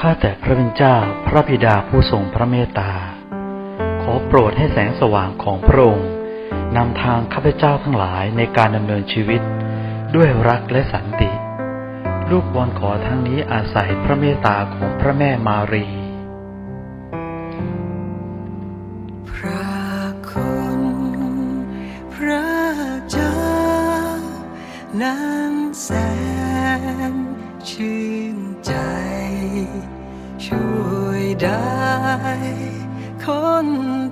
ข้าแต่พระเป็นเจ้าพระบิดาผู้ทรงพระเมตตา ขอโปรดให้แสงสว่างของพระองค์นำทางข้าพเจ้าทั้งหลายในการดำเนินชีวิต ด้วยรักและสันติ ลูกวอนขอทั้งนี้อาศัยพระเมตตาของพระแม่มารีพระคุณพระเจ้านั้นแสนชื่นใจ ช่วยได้ คน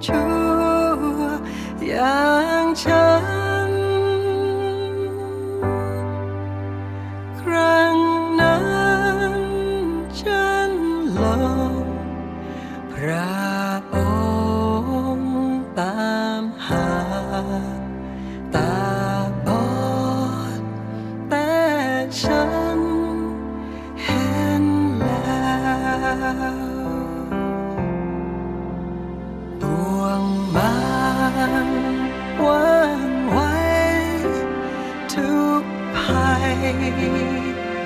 ชั่วอย่างฉัน ครั้งนั้นฉันลงพระองค์ตามหา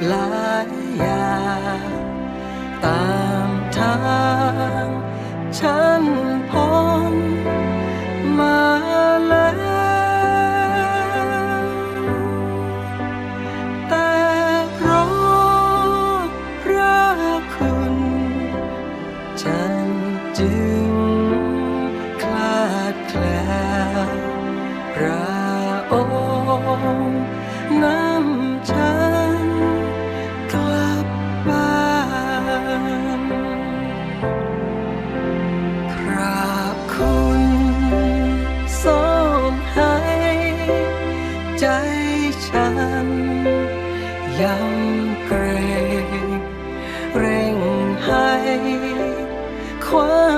หลายอย่างตามทางฉันพ้นมาแล้วแต่เพราะพระคุณ ฉันจึงคลาดแคลวพระองค์ นำฉันกลับบ้านพระคุณสอนให้ใจฉันยำเกรงเร่งให้ความ